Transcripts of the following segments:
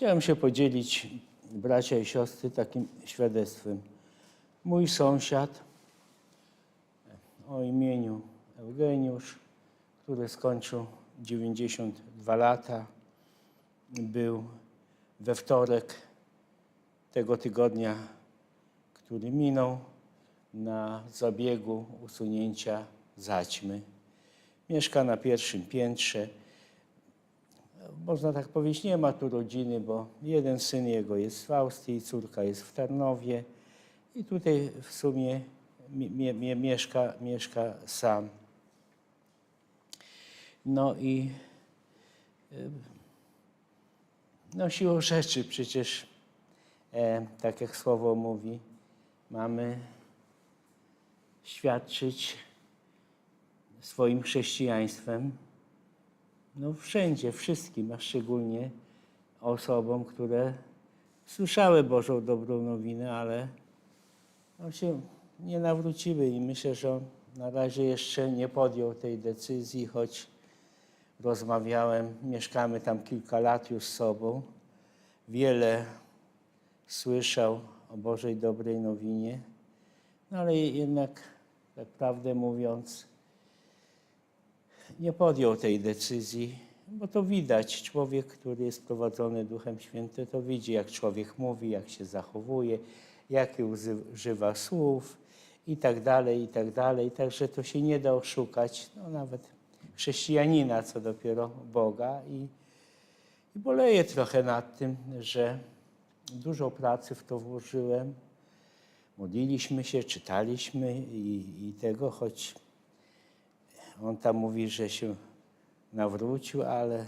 Chciałem się podzielić, bracia i siostry, takim świadectwem. Mój sąsiad o imieniu Eugeniusz, który skończył 92 lata, był we wtorek tego tygodnia, który minął, na zabiegu usunięcia zaćmy. Mieszka na pierwszym piętrze. Można tak powiedzieć, nie ma tu rodziny, bo jeden syn jego jest w Austrii, córka jest w Tarnowie i tutaj w sumie mie, mie, mie, mieszka, mieszka sam. No i no siłą rzeczy przecież, e, tak jak słowo mówi, mamy świadczyć swoim chrześcijaństwem no wszędzie, wszystkim, a szczególnie osobom, które słyszały Bożą dobrą nowinę, ale no się nie nawróciły i myślę, że on na razie jeszcze nie podjął tej decyzji, choć rozmawiałem, mieszkamy tam kilka lat już z sobą. Wiele słyszał o Bożej dobrej nowinie, no ale jednak, tak prawdę mówiąc, nie podjął tej decyzji, bo to widać. Człowiek, który jest prowadzony Duchem Świętym, to widzi, jak człowiek mówi, jak się zachowuje, jakie używa słów i tak dalej, i tak dalej. Także to się nie da oszukać, no nawet chrześcijanina, co dopiero Boga. I, i boleję trochę nad tym, że dużo pracy w to włożyłem. Modliliśmy się, czytaliśmy i, i tego, choć on tam mówi, że się nawrócił, ale,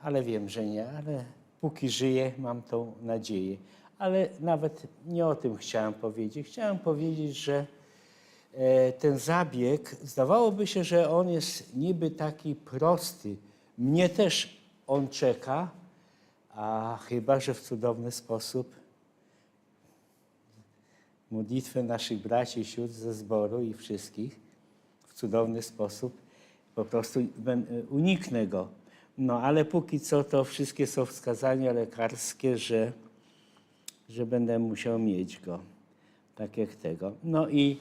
ale wiem, że nie. Ale póki żyję, mam tą nadzieję. Ale nawet nie o tym chciałem powiedzieć. Chciałem powiedzieć, że e, ten zabieg, zdawałoby się, że on jest niby taki prosty. Mnie też on czeka, a chyba, że w cudowny sposób modlitwę naszych braci i sióstr ze zboru i wszystkich w cudowny sposób po prostu uniknę go. No ale póki co to wszystkie są wskazania lekarskie, że, że będę musiał mieć go. Tak jak tego. No i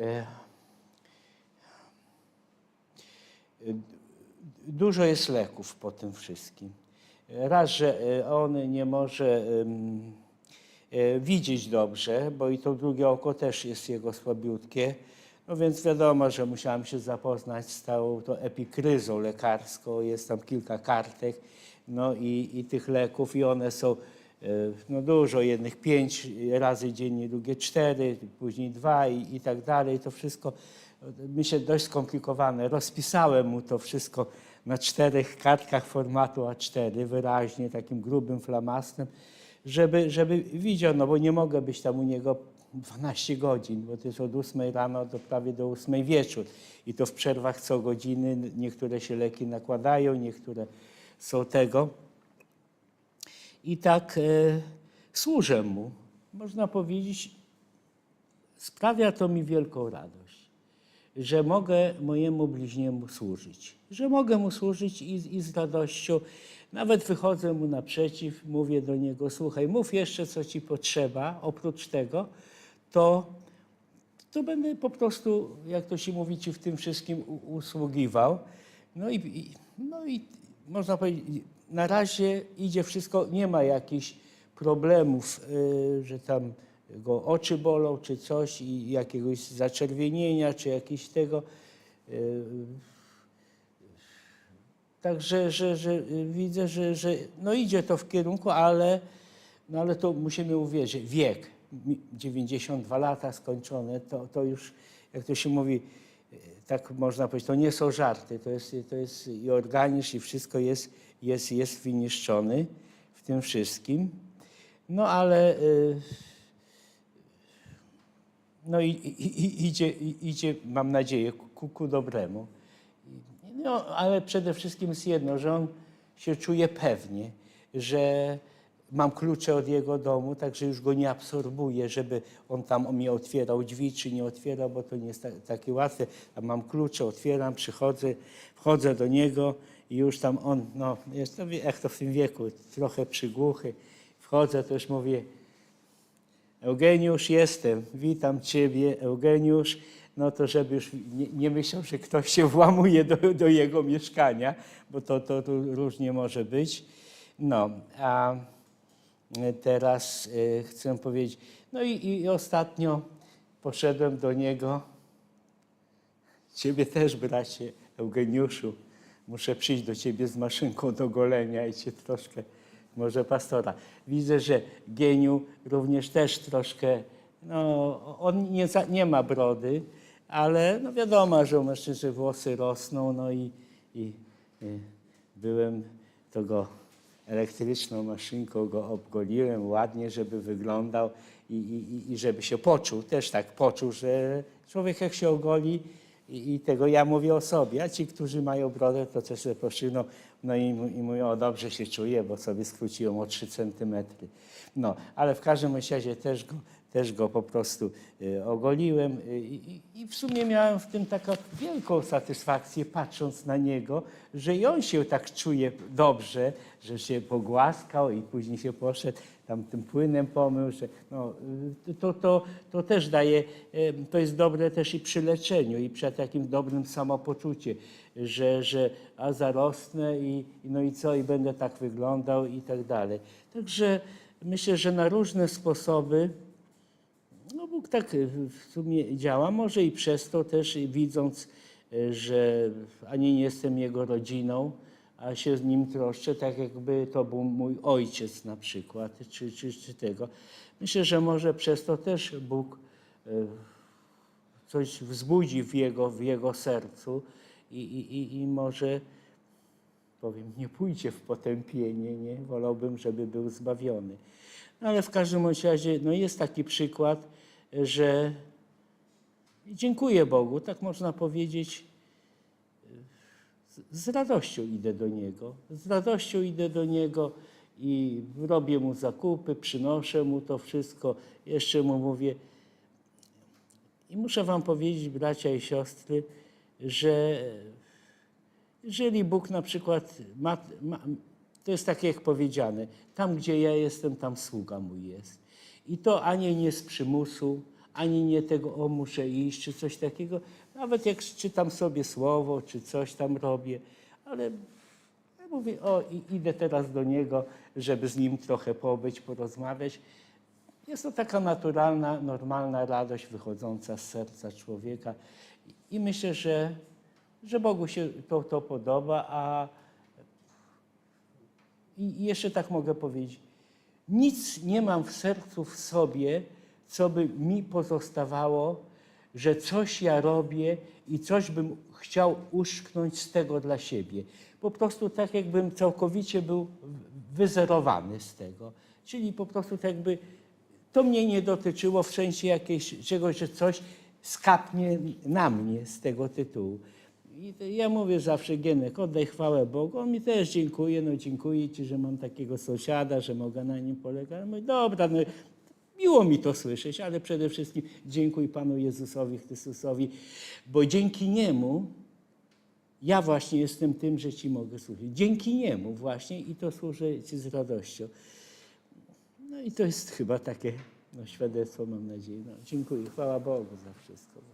e, dużo jest leków po tym wszystkim. Raz, że e, on nie może e, widzieć dobrze, bo i to drugie oko też jest jego słabiutkie. No więc wiadomo, że musiałem się zapoznać z całą tą epikryzą lekarską. Jest tam kilka kartek no i, i tych leków i one są e, no dużo, jednych pięć razy dziennie, drugie cztery, później dwa i, i tak dalej. To wszystko mi się dość skomplikowane. Rozpisałem mu to wszystko na czterech kartkach formatu A4 wyraźnie, takim grubym flamastem, żeby, żeby widział, no bo nie mogę być tam u niego 12 godzin, bo to jest od 8 rano do prawie do 8 wieczór. I to w przerwach co godziny. Niektóre się leki nakładają, niektóre są tego. I tak e, służę mu. Można powiedzieć, sprawia to mi wielką radość, że mogę mojemu bliźniemu służyć. Że mogę mu służyć i, i z radością. Nawet wychodzę mu naprzeciw, mówię do niego, słuchaj, mów jeszcze, co ci potrzeba, oprócz tego, to, to będę po prostu, jak to się mówi, ci w tym wszystkim usługiwał. No i, i, no i można powiedzieć, na razie idzie wszystko, nie ma jakichś problemów, y, że tam go oczy bolą czy coś i jakiegoś zaczerwienienia czy jakieś tego. y, Także że, że y, widzę, że, że no idzie to w kierunku, ale, no ale to musimy uwierzyć. Wiek, 92 lata skończone, to, to już, jak to się mówi, y, tak można powiedzieć, to nie są żarty, to jest, to jest i organizm, i wszystko jest, jest, jest wyniszczony w tym wszystkim. No ale y, no i, i, idzie, idzie, mam nadzieję, ku, ku dobremu. No, ale przede wszystkim jest jedno, że on się czuje pewnie, że mam klucze od jego domu, także już go nie absorbuję, żeby on tam mi otwierał drzwi, czy nie otwierał, bo to nie jest ta, takie łatwe. Mam klucze, otwieram, przychodzę, wchodzę do niego i już tam on, no, jest, wie- jak to w tym wieku, trochę przygłuchy. Wchodzę, to już mówię, Eugeniusz, jestem, witam Ciebie, Eugeniusz. No to żeby już nie, nie myślał, że ktoś się włamuje do, do jego mieszkania, bo to, to, to różnie może być. No, a teraz e, chcę powiedzieć, no i, i ostatnio poszedłem do niego. Ciebie też, bracie Eugeniuszu, muszę przyjść do ciebie z maszynką do golenia i cię troszkę, może pastora. Widzę, że Geniu również też troszkę, no on nie, nie ma brody, ale no wiadomo, że u mężczyzny włosy rosną, no i, i, i byłem, to go elektryczną maszynką go obgoliłem ładnie, żeby wyglądał i, i, i żeby się poczuł, też tak poczuł, że człowiek jak się ogoli i, i tego ja mówię o sobie, a ci, którzy mają brodę, to też sobie poszyną, no i, mu- i mówią, o dobrze się czuję, bo sobie skróciłem o 3 centymetry. No, ale w każdym razie też go, też go po prostu y, ogoliłem y, i, w sumie miałem w tym taką wielką satysfakcję, patrząc na niego, że i on się tak czuje dobrze, że się pogłaskał i później się poszedł, tam tym płynem pomył, że no, y, to, to, to też daje, to jest dobre też i przy leczeniu i przy takim dobrym samopoczuciu, że, że a zarosnę i no i co, i będę tak wyglądał i tak dalej. Także myślę, że na różne sposoby no Bóg tak y, w sumie działa, może i przez to też y, widząc, y, że ani nie jestem Jego rodziną, a się z Nim troszczę, tak jakby to był mój ojciec na przykład, czy, czy, czy tego. Myślę, że może przez to też Bóg coś wzbudzi w Jego, w jego sercu i, i, i, może powiem, nie pójdzie w potępienie, nie? Wolałbym, żeby był zbawiony. No ale w każdym razie, no jest taki przykład, że dziękuję Bogu, tak można powiedzieć, z, radością idę do Niego. Z radością idę do Niego i robię Mu zakupy, przynoszę Mu to wszystko, jeszcze Mu mówię. I muszę Wam powiedzieć, bracia i siostry, że jeżeli Bóg na przykład ma, ma, to jest tak jak powiedziane, tam gdzie ja jestem, tam sługa mój jest. I to ani nie z przymusu, ani nie tego, o muszę iść, czy coś takiego. Nawet jak czytam sobie słowo, czy coś tam robię, ale ja mówię, o idę teraz do Niego, żeby z Nim trochę pobyć, porozmawiać. Jest to taka naturalna, normalna radość wychodząca z serca człowieka. I myślę, że, że Bogu się to, to podoba, a i jeszcze tak mogę powiedzieć, nic nie mam w sercu w sobie, co by mi pozostawało, że coś ja robię i coś bym chciał uszknąć z tego dla siebie. Po prostu tak jakbym całkowicie był wyzerowany z tego. Czyli po prostu tak jakby to mnie nie dotyczyło w sensie jakiegoś czegoś, że coś skapnie na mnie z tego tytułu. I ja mówię zawsze, Gienek, oddaj chwałę Bogu. On mi też dziękuję, no dziękuję Ci, że mam takiego sąsiada, że mogę na nim polegać. Mówię, dobra, no miło mi to słyszeć, ale przede wszystkim dziękuję Panu Jezusowi Chrystusowi, bo dzięki Niemu ja właśnie jestem tym, że Ci mogę służyć. Dzięki Niemu właśnie i to służę Ci z radością. No i to jest chyba takie no, świadectwo, mam nadzieję. No, dziękuję, chwała Bogu za wszystko.